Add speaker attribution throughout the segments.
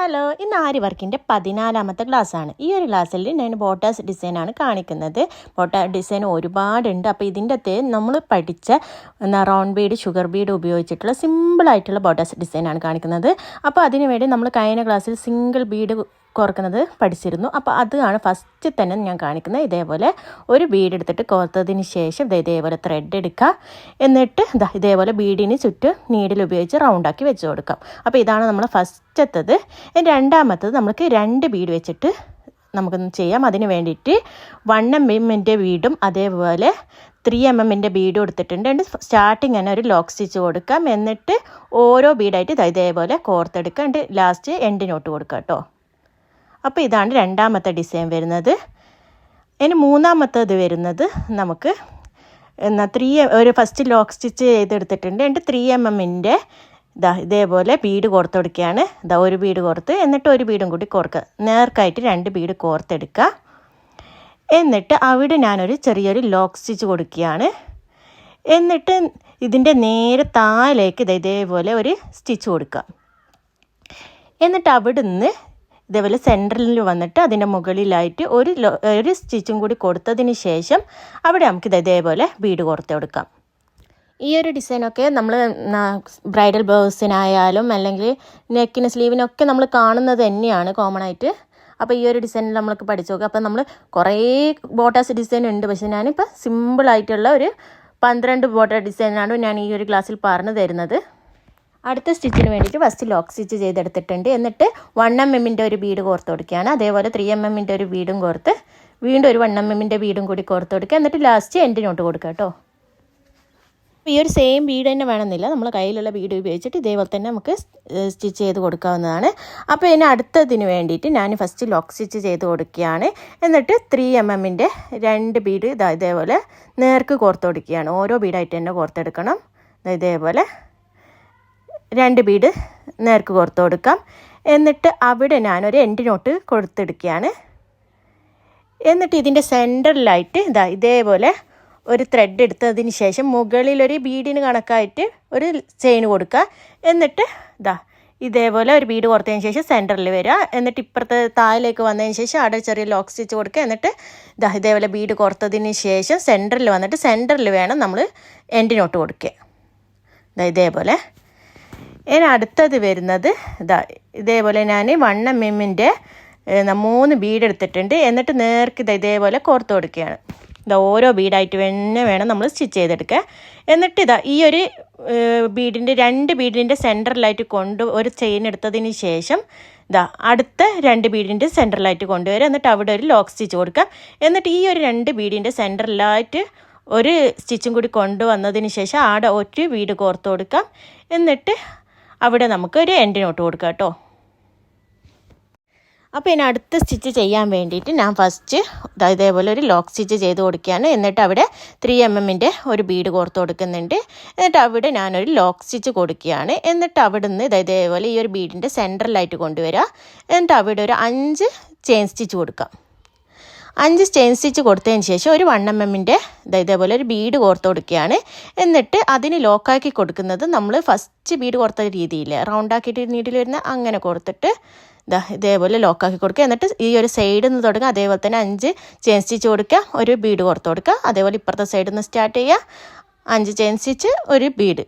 Speaker 1: Hello ഇന്ന് ആരി വർക്കിന്റെ പതിനാലാമത്തെ ആണ് ഈ ഒരു ക്ലാസ്സിൽ ഞാൻ ബോട്ടാസ് ഡിസൈനാണ് കാണിക്കുന്നത്. ബോട്ടാ ഡിസൈൻ ഒരുപാടുണ്ട്. അപ്പോൾ ഇതിന്റെ അകത്ത് നമ്മൾ പഠിച്ച എന്താ ബീഡ് ഷുഗർ ബീഡ് ഉപയോഗിച്ചിട്ടുള്ള സിമ്പിളായിട്ടുള്ള ബോട്ടാസ് ഡിസൈനാണ് കാണിക്കുന്നത്. അപ്പോൾ അതിനുവേണ്ടി നമ്മൾ കഴിഞ്ഞ ക്ലാസ്സിൽ സിംഗിൾ ബീഡ് കോർക്കുന്നത് പഠിച്ചിരുന്നു. അപ്പോൾ അതാണ് ഫസ്റ്റ് തന്നെ ഞാൻ കാണിക്കുന്നത് ഇതേപോലെ ഒരു ബീഡ് എടുത്തിട്ട് കോർത്തതിന് ശേഷം ഇതേപോലെ ത്രെഡ് എടുക്കുക എന്നിട്ട് ഇതാ ഇതേപോലെ ബീഡിന് ചുറ്റും നീഡിൽ ഉപയോഗിച്ച് റൗണ്ടാക്കി വെച്ച് കൊടുക്കാം. അപ്പോൾ ഇതാണ് നമ്മൾ ഫസ്റ്റത്തത് രണ്ടാമത്തത് നമുക്ക് രണ്ട് ബീഡ് വെച്ചിട്ട് നമുക്കൊന്ന് ചെയ്യാം. അതിന് വേണ്ടിയിട്ട് വൺ എം എമ്മിന്റെ ബീഡും അതേപോലെ ത്രീ എം എമ്മിന്റെ ബീഡും എടുത്തിട്ടുണ്ട്. എന്നിട്ട് സ്റ്റാർട്ടിങ് തന്നെ ഒരു ലോക്ക് സ്റ്റിച്ച് കൊടുക്കാം. എന്നിട്ട് ഓരോ ബീഡായിട്ട് ഇതാ ഇതേപോലെ കോർത്തെടുക്കുക എന്നിട്ട് ലാസ്റ്റ് എൻഡിനോട്ട് കൊടുക്കുക കേട്ടോ അപ്പോൾ ഇതാണ് രണ്ടാമത്തെ ഡിസൈൻ വരുന്നത്. ഇനി മൂന്നാമത്തേത് വരുന്നത് നമുക്ക് എന്നാൽ ത്രീ ഒരു ഫസ്റ്റ് ലോക്ക് സ്റ്റിച്ച് ചെയ്തെടുത്തിട്ടുണ്ട്. എന്റെ ത്രീ എം എമ്മിന്റെ ഇതാ ഇതേപോലെ ബീഡ് കോർത്ത് കൊടുക്കുകയാണ് ഇതാ ഒരു ബീഡ് കോർത്ത് എന്നിട്ട് ഒരു ബീഡും കൂടി കോർക്കുക. നേർക്കായിട്ട് രണ്ട് ബീഡ് കോർത്തെടുക്കുക. എന്നിട്ട് അവിടെ ഞാനൊരു ചെറിയൊരു ലോക്ക് സ്റ്റിച്ച് കൊടുക്കുകയാണ്. എന്നിട്ട് ഇതിന്റെ നേരെ താഴേക്ക് ഇത് ഇതേപോലെ ഒരു സ്റ്റിച്ച് കൊടുക്കുക. എന്നിട്ട് അവിടുന്ന് ഇതേപോലെ സെന്ററിൽ വന്നിട്ട് അതിന്റെ മുകളിലായിട്ട് ഒരു ഒരു സ്റ്റിച്ചും കൂടി കൊടുത്തതിന് ശേഷം അവിടെ നമുക്കിത് ഇതേപോലെ ബീഡ് കോർത്ത് കൊടുക്കാം. ഈ ഒരു ഡിസൈനൊക്കെ നമ്മൾ ബ്രൈഡൽ ബ്ലൗസിനായാലും അല്ലെങ്കിൽ നെക്കിന് സ്ലീവിനൊക്കെ നമ്മൾ കാണുന്നത് തന്നെയാണ് കോമൺ ആയിട്ട്. അപ്പോൾ ഈ ഒരു ഡിസൈനിൽ നമ്മൾക്ക് പഠിച്ചു നോക്കുക അപ്പോൾ നമ്മൾ കുറേ ബോട്ടാസ് ഡിസൈൻ ഉണ്ട്. പക്ഷേ ഞാനിപ്പോൾ സിമ്പിളായിട്ടുള്ള ഒരു പന്ത്രണ്ട് ബോട്ട ഡിസൈനാണ് ഞാൻ ഈ ഒരു ക്ലാസ്സിൽ പറഞ്ഞു തരുന്നത് അടുത്ത സ്റ്റിച്ചിന് വേണ്ടിയിട്ട് ഫസ്റ്റ് ലോക്ക് സ്റ്റിച്ച് ചെയ്തെടുത്തിട്ടുണ്ട്. എന്നിട്ട് വൺ എം എമ്മിന്റെ ഒരു ബീഡ് കോർത്ത് കൊടുക്കുകയാണ്. അതേപോലെ ത്രീ എം എമ്മിന്റെ ഒരു ബീഡും കോർത്ത് വീണ്ടും ഒരു വൺ എം എമ്മിന്റെ ബീഡും കൂടി കോർത്ത് കൊടുക്കുക. എന്നിട്ട് ലാസ്റ്റ് എൻഡിനോട്ട് കൊടുക്കുക കേട്ടോ. ഈ ഒരു സെയിം ബീഡ് തന്നെ വേണമെന്നില്ല. നമ്മൾ കയ്യിലുള്ള ബീഡ് ഉപയോഗിച്ചിട്ട് ഇതേപോലെ തന്നെ നമുക്ക് സ്റ്റിച്ച് ചെയ്ത് കൊടുക്കാവുന്നതാണ്. അപ്പോൾ ഇനി അടുത്തതിന് വേണ്ടിയിട്ട് ഞാൻ ഫസ്റ്റ് ലോക്ക് സ്റ്റിച്ച് ചെയ്ത് കൊടുക്കുകയാണ്. എന്നിട്ട് ത്രീ എം എമ്മിന്റെ രണ്ട് ബീഡ് ഇതാ ഇതേപോലെ നേർക്ക് കോർത്ത് കൊടുക്കുകയാണ്. ഓരോ ബീഡായിട്ട് തന്നെ കോർത്തെടുക്കണം. ഇതേപോലെ രണ്ട് ബീഡ് നേർക്ക് കോർത്ത് കൊടുക്കാം. എന്നിട്ട് അവിടെ ഞാനൊരു എൻഡ് നോട്ട് കൊടുത്തെടുക്കുകയാണ് എന്നിട്ട് ഇതിന്റെ സെന്ററിലായിട്ട് ഇതാ ഇതേപോലെ ഒരു ത്രെഡ് എടുത്തതിന് ശേഷം മുകളിലൊരു ബീഡിന് കണക്കായിട്ട് ഒരു ചെയിൻ കൊടുക്കുക. എന്നിട്ട് ഇതാ ഇതേപോലെ ഒരു ബീഡ് കൊടുത്തതിന് ശേഷം സെന്ററിൽ വരിക. എന്നിട്ട് ഇപ്പുറത്തെ താഴേക്ക് വന്നതിന് ശേഷം അവിടെ ചെറിയ ലോക്ക് സ്റ്റിച്ച് കൊടുക്കുക. എന്നിട്ട് ഇതാ ഇതേപോലെ ബീഡ് കൊടുത്തതിന് ശേഷം സെന്ററിൽ വന്നിട്ട് സെന്ററിൽ വേണം നമ്മൾ എൻഡിനോട്ട് കൊടുക്കുക. ഇതാ ഇതേപോലെ. ഇനി അടുത്തത് വരുന്നത് ഇതാ ഇതേപോലെ ഞാൻ വൺ എം എമ്മിന്റെ മൂന്ന് ബീഡ് എടുത്തിട്ടുണ്ട്. എന്നിട്ട് നേർക്ക് ഇത് ഇതേപോലെ കോർത്ത് കൊടുക്കുകയാണ്. ഇതാ ഓരോ ബീഡായിട്ട് തന്നെ വേണം നമ്മൾ സ്റ്റിച്ച് ചെയ്തെടുക്കുക എന്നിട്ട് ഇതാ ഈ ഒരു ബീഡിന്റെ രണ്ട് ബീഡിന്റെ സെന്ററിലായിട്ട് കൊണ്ട് ഒരു ചെയിൻ എടുത്തതിന് ശേഷം ഇതാ അടുത്ത രണ്ട് ബീഡിന്റെ സെന്ററിലായിട്ട് കൊണ്ടുവരിക. എന്നിട്ട് അവിടെ ഒരു ലോക്ക് സ്റ്റിച്ച് കൊടുക്കുക എന്നിട്ട് ഈ ഒരു രണ്ട് ബീഡിന്റെ സെന്ററിലായിട്ട് ഒരു സ്റ്റിച്ചും കൂടി കൊണ്ടുവന്നതിന് ശേഷം ആടെ ഒറ്റ ബീഡ് കോർത്ത് കൊടുക്കാം. എന്നിട്ട് അവിടെ നമുക്ക് ഒരു എൻഡ് നോട്ട് കൊടുക്കാം കേട്ടോ. അപ്പോൾ ഇനി അടുത്ത സ്റ്റിച്ച് ചെയ്യാൻ വേണ്ടിയിട്ട് ഞാൻ ഫസ്റ്റ് ഇതേപോലെ ഒരു ലോക്ക് സ്റ്റിച്ച് ചെയ്ത് കൊടുക്കുകയാണ്. എന്നിട്ട് അവിടെ ത്രീ എം എമ്മിന്റെ ഒരു ബീഡ് കോർത്ത് കൊടുക്കുന്നുണ്ട്. എന്നിട്ട് അവിടെ ഞാനൊരു ലോക്ക് സ്റ്റിച്ച് കൊടുക്കുകയാണ്. എന്നിട്ട് അവിടെ നിന്ന് ഇതേപോലെ ഈ ഒരു ബീഡിന്റെ സെന്ററിലായിട്ട് കൊണ്ടുവരിക എന്നിട്ട് അവിടെ ഒരു അഞ്ച് ചെയിൻ സ്റ്റിച്ച് കൊടുക്കാം. അഞ്ച് ചെയിൻ സ്റ്റിച്ച് കൊടുത്തതിന് ശേഷം ഒരു വൺ എം എമ്മിന്റെ ഇതേപോലെ ഒരു ബീഡ് കോർത്ത് കൊടുക്കുകയാണ്. എന്നിട്ട് അതിന് ലോക്കാക്കി കൊടുക്കുന്നത് നമ്മൾ ഫസ്റ്റ് ബീഡ് കോർത്ത രീതിയിൽ റൗണ്ടാക്കിയിട്ട് നീഡിൽ വരുന്ന അങ്ങനെ കോർത്തിട്ട് ഇതാ ഇതേപോലെ ലോക്കാക്കി കൊടുക്കുക. എന്നിട്ട് ഈ ഒരു സൈഡിൽ നിന്ന് തുടങ്ങുക അതേപോലെ തന്നെ അഞ്ച് ചെയിൻ സ്റ്റിച്ച് കൊടുക്കുക ഒരു ബീഡ് കോർത്ത് കൊടുക്കുക. അതേപോലെ ഇപ്പുറത്തെ സൈഡിൽ നിന്ന് സ്റ്റാർട്ട് ചെയ്യുക അഞ്ച് ചെയിൻ സ്റ്റിച്ച് ഒരു ബീഡ്.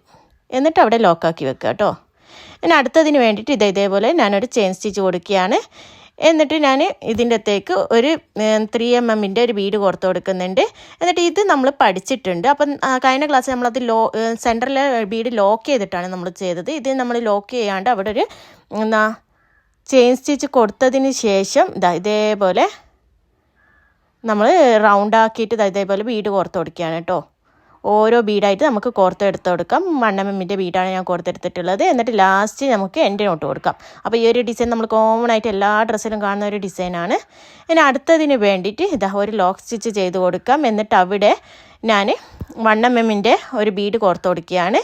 Speaker 1: എന്നിട്ട് അവിടെ ലോക്കാക്കി വെക്കുക കേട്ടോ. ഇനി അടുത്തതിന് വേണ്ടിയിട്ട് ഇതേ ഇതേപോലെ ഞാനൊരു ചെയിൻ സ്റ്റിച്ച് കൊടുക്കുകയാണ്. എന്നിട്ട് ഞാൻ ഇതിന്റെ അകത്തേക്ക് ഒരു ത്രീ എം എമ്മിന്റെ ഒരു ബീഡ് കോർത്ത് കൊടുക്കുന്നുണ്ട്. എന്നിട്ട് ഇത് നമ്മൾ പഠിച്ചിട്ടുണ്ട്. അപ്പം കഴിഞ്ഞ ക്ലാസ്സിൽ നമ്മളത് ലോ സെന്ററിലെ ബീഡ് ലോക്ക് ചെയ്തിട്ടാണ് നമ്മൾ ചെയ്തത്. ഇത് നമ്മൾ ലോക്ക് ചെയ്യാണ്ട് അവിടെ ഒരു എന്നാ ചെയിൻ സ്റ്റിച്ച് കൊടുത്തതിന് ശേഷം ഇതാ ഇതേപോലെ നമ്മൾ റൗണ്ട് ആക്കിയിട്ട് ഇതാ ഇതേപോലെ ബീഡ് കോർത്ത് കൊടുക്കുകയാണ് കേട്ടോ. ഓരോ ബീഡായിട്ട് നമുക്ക് കോർത്ത് എടുത്ത് കൊടുക്കാം. എമ്മിന്റെ ബീഡാണ് ഞാൻ കോർത്തെടുത്തിട്ടുള്ളത്. എന്നിട്ട് ലാസ്റ്റ് നമുക്ക് എന്റെ നോട്ട് കൊടുക്കാം. അപ്പോൾ ഈ ഒരു ഡിസൈൻ നമ്മൾ കോമൺ ആയിട്ട് എല്ലാ ഡ്രസ്സിലും കാണുന്ന ഒരു ഡിസൈനാണ് ഇനി അടുത്തതിന് വേണ്ടിയിട്ട് ഇതാ ഒരു ലോക്ക് സ്റ്റിച്ച് ചെയ്ത് കൊടുക്കാം. എന്നിട്ട് അവിടെ ഞാൻ എമ്മിന്റെ ഒരു ബീഡ് കോർത്ത് കൊടുക്കുകയാണ്.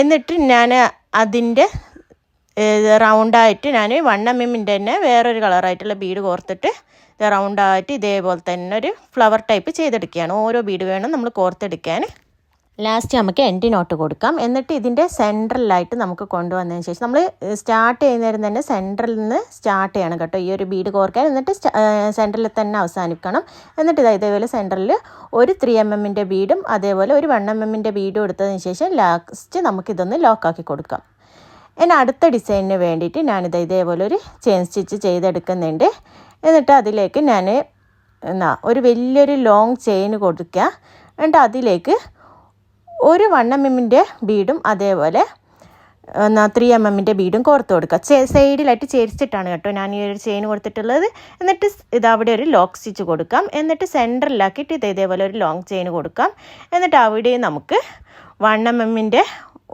Speaker 1: എന്നിട്ട് ഞാൻ അതിന്റെ റൗണ്ടായിട്ട് ഞാൻ എമ്മിന്റെ തന്നെ വേറൊരു കളറായിട്ടുള്ള ബീഡ് കോർത്തിട്ട് റൗണ്ടായിട്ട് ഇതേപോലെ തന്നെ ഒരു ഫ്ലവർ ടൈപ്പ് ചെയ്തെടുക്കുകയാണ്. ഓരോ ബീഡ് വേണം നമ്മൾ കോർത്തെടുക്കാൻ. ലാസ്റ്റ് നമുക്ക് എൻഡ് നോട്ട് കൊടുക്കാം. എന്നിട്ട് ഇതിന്റെ സെൻട്രലായിട്ട് നമുക്ക് കൊണ്ടുവന്നതിന് ശേഷം നമ്മൾ സ്റ്റാർട്ട് ചെയ്യുന്നേരം തന്നെ സെൻട്രലിൽ നിന്ന് സ്റ്റാർട്ട് ചെയ്യണം കേട്ടോ. ഈ ഒരു ബീഡ് കോർക്കാൻ. എന്നിട്ട് സെൻട്രലിൽ തന്നെ അവസാനിക്കണം എന്നിട്ട് ഇതാ ഇതേപോലെ സെൻട്രലിൽ ഒരു ത്രീ എം എമ്മിന്റെ ബീഡും അതേപോലെ ഒരു വൺ എം എമ്മിന്റെ ബീഡും എടുത്തതിന് ശേഷം ലാസ്റ്റ് നമുക്കിതൊന്ന് ലോക്കാക്കി കൊടുക്കാം. ഇനി അടുത്ത ഡിസൈനിന് വേണ്ടിയിട്ട് ഞാനിത് ഇതേപോലെ ഒരു ചെയിൻ സ്റ്റിച്ച് ചെയ്തെടുക്കുന്നുണ്ട്. എന്നിട്ട് അതിലേക്ക് ഞാൻ എന്നാ ഒരു വലിയൊരു ലോങ് ചെയിൻ കൊടുക്കുക എന്നിട്ട് അതിലേക്ക് ഒരു വൺ എം എമ്മിന്റെ ബീഡും അതേപോലെ എന്നാ ത്രീ എം എമ്മിന്റെ ബീഡും കോർത്ത് കൊടുക്കുക സൈഡിലായിട്ട് ചേരിച്ചിട്ടാണ് കേട്ടോ ഞാൻ ഈ ഒരു ചെയിൻ കൊടുത്തിട്ടുള്ളത്. എന്നിട്ട് ഇതവിടെ ഒരു ലോക്ക് സ്റ്റിച്ച് കൊടുക്കാം. എന്നിട്ട് സെന്ററിലാക്കിയിട്ട് ഇത് ഇതേപോലെ ഒരു ലോങ് ചെയിൻ കൊടുക്കാം. എന്നിട്ട് അവിടെയും നമുക്ക് വൺ എം എമ്മിന്റെ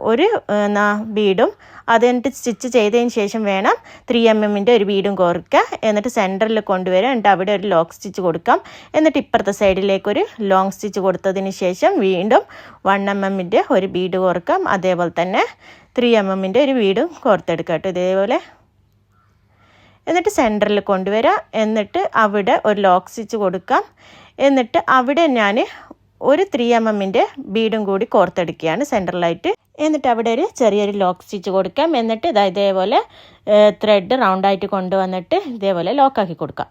Speaker 1: ഒരു എന്നാ ബീഡും അത് എന്നിട്ട് സ്റ്റിച്ച് ചെയ്തതിന് ശേഷം വേണം ത്രീ എം എമ്മിന്റെ ഒരു വീടും കോർക്കുക എന്നിട്ട് സെന്ററിൽ കൊണ്ടുവരിക എന്നിട്ട് അവിടെ ഒരു ലോക്ക് സ്റ്റിച്ച് കൊടുക്കാം. എന്നിട്ട് ഇപ്പുറത്തെ സൈഡിലേക്കൊരു ലോങ് സ്റ്റിച്ച് കൊടുത്തതിന് ശേഷം വീണ്ടും വൺ എം എമ്മിന്റെ ഒരു ബീഡ് കോർക്കാം. അതേപോലെ തന്നെ ത്രീ എം എമ്മിന്റെ ഒരു വീടും കോർത്തെടുക്കാം കേട്ടോ ഇതേപോലെ. എന്നിട്ട് സെന്ററിൽ കൊണ്ടുവരാം. എന്നിട്ട് അവിടെ ഒരു ലോക്ക് സ്റ്റിച്ച് കൊടുക്കാം. എന്നിട്ട് അവിടെ ഞാൻ ഒരു ത്രീ എം എമ്മിന്റെ ബീഡും കൂടി കോർത്തെടുക്കുകയാണ് സെന്ററിലായിട്ട് എന്നിട്ട് അവിടെ ഒരു ചെറിയൊരു ലോക്ക് സ്റ്റിച്ച് കൊടുക്കാം. എന്നിട്ട് ഇതാ ഇതേപോലെ ത്രെഡ് റൗണ്ടായിട്ട് കൊണ്ടുവന്നിട്ട് ഇതേപോലെ ലോക്കാക്കി കൊടുക്കാം.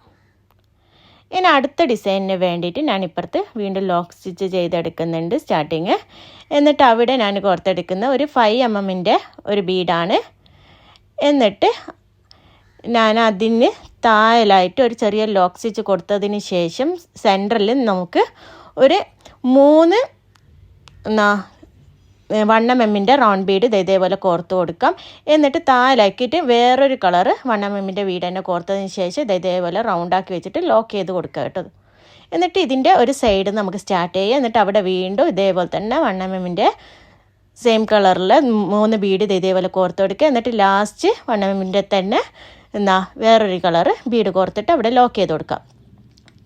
Speaker 1: ഇനി അടുത്ത ഡിസൈനിന് വേണ്ടിയിട്ട് ഞാൻ ഇപ്പുറത്ത് വീണ്ടും ലോക്ക് സ്റ്റിച്ച് ചെയ്തെടുക്കുന്നുണ്ട് സ്റ്റാർട്ടിങ് എന്നിട്ട് അവിടെ ഞാൻ കോർത്തെടുക്കുന്ന ഒരു ഫൈവ് എം എമ്മിന്റെ ഒരു ബീഡാണ് എന്നിട്ട് ഞാൻ അതിന് താഴലായിട്ട് ഒരു ചെറിയ ലോക്ക് സ്റ്റിച്ച് കൊടുത്തതിന് ശേഷം സെന്ററിൽ നമുക്ക് ഒരു മൂന്ന് എന്നാ എം എമ്മിന്റെ റൗണ്ട് ബീഡ് ഇത് ഇതേപോലെ കോർത്ത് കൊടുക്കാം. എന്നിട്ട് താലാക്കിയിട്ട് വേറൊരു കളറ് എം എമ്മിന്റെ വീട് തന്നെ കോർത്തതിന് ശേഷം ഇത് ഇതേപോലെ റൗണ്ടാക്കി വെച്ചിട്ട് ലോക്ക് ചെയ്ത് കൊടുക്കുക കേട്ടോ. എന്നിട്ട് ഇതിന്റെ ഒരു സൈഡ് നമുക്ക് സ്റ്റാർട്ട് ചെയ്യാം. എന്നിട്ട് അവിടെ വീണ്ടും ഇതേപോലെ തന്നെ എം എമ്മിന്റെ സെയിം കളറിൽ മൂന്ന് ബീഡ് ഇത് ഇതേപോലെ കോർത്ത് കൊടുക്കുക. എന്നിട്ട് ലാസ്റ്റ് എം എമ്മിന്റെ തന്നെ എന്നാ വേറൊരു കളറ് ബീഡ് കോർത്തിട്ട് അവിടെ ലോക്ക് ചെയ്ത് കൊടുക്കാം.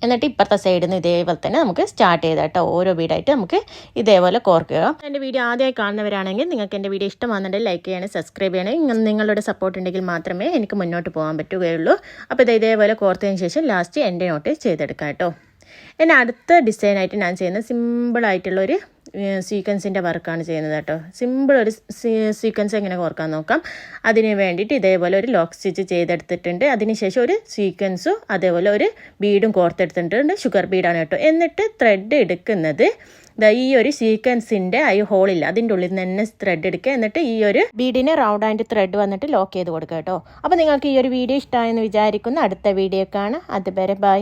Speaker 1: എന്നിട്ട് ഇപ്പുറത്തെ സൈഡിൽ നിന്ന് ഇതേപോലെ തന്നെ നമുക്ക് സ്റ്റാർട്ട് ചെയ്ത കേട്ടോ ഓരോ വീടായിട്ട് നമുക്ക് ഇതേപോലെ കോർക്കുക എന്റെ വീഡിയോ ആദ്യമായി കാണുന്നവരാണെങ്കിൽ നിങ്ങൾക്ക് എന്റെ വീഡിയോ ഇഷ്ടമാണെന്നുണ്ടെങ്കിൽ ലൈക്ക് ചെയ്യണേ സബ്സ്ക്രൈബ് ചെയ്യണേ. നിങ്ങളുടെ സപ്പോർട്ട് ഉണ്ടെങ്കിൽ മാത്രമേ എനിക്ക് മുന്നോട്ട് പോകാൻ പറ്റുകയുള്ളൂ. അപ്പോൾ ഇത് ഇതേപോലെ കോർത്തതിന് ശേഷം ലാസ്റ്റ് എന്റെ നോട്ട് ചെയ്തെടുക്കാം കേട്ടോ എന്റെ അടുത്ത ഡിസൈനായിട്ട് ഞാൻ ചെയ്യുന്ന സിമ്പിളായിട്ടുള്ളൊരു സീക്വൻസിന്റെ വർക്കാണ് ചെയ്യുന്നത് കേട്ടോ. സിമ്പിൾ ഒരു സീക്വൻസ് എങ്ങനെ ഓർക്കാൻ നോക്കാം. അതിന് വേണ്ടിയിട്ട് ഇതേപോലെ ഒരു ലോക്ക് സ്റ്റിച്ച് ചെയ്തെടുത്തിട്ടുണ്ട്. അതിനുശേഷം ഒരു സീക്വൻസും അതേപോലെ ഒരു ബീഡും കോർത്തെടുത്തിട്ടുണ്ട്. ഷുഗർ ബീഡാണ് കേട്ടോ. എന്നിട്ട് ത്രെഡ് എടുക്കുന്നത്. ഈ ഒരു സീക്വൻസിന്റെ ഐ ഹോളില്ല അതിന്റെ ഉള്ളിൽ നിന്ന് തന്നെ ത്രെഡ് എടുക്കുക. എന്നിട്ട് ഈ ഒരു ബീഡിനെ റൗണ്ട് ആൻഡ് ത്രെഡ് വന്നിട്ട് ലോക്ക് ചെയ്ത് കൊടുക്കുക കേട്ടോ. അപ്പോൾ നിങ്ങൾക്ക് ഈ ഒരു വീഡിയോ ഇഷ്ടമായെന്ന് വിചാരിക്കുന്നു. അടുത്ത വീഡിയോ കാണാം. അതുവരെ ബൈ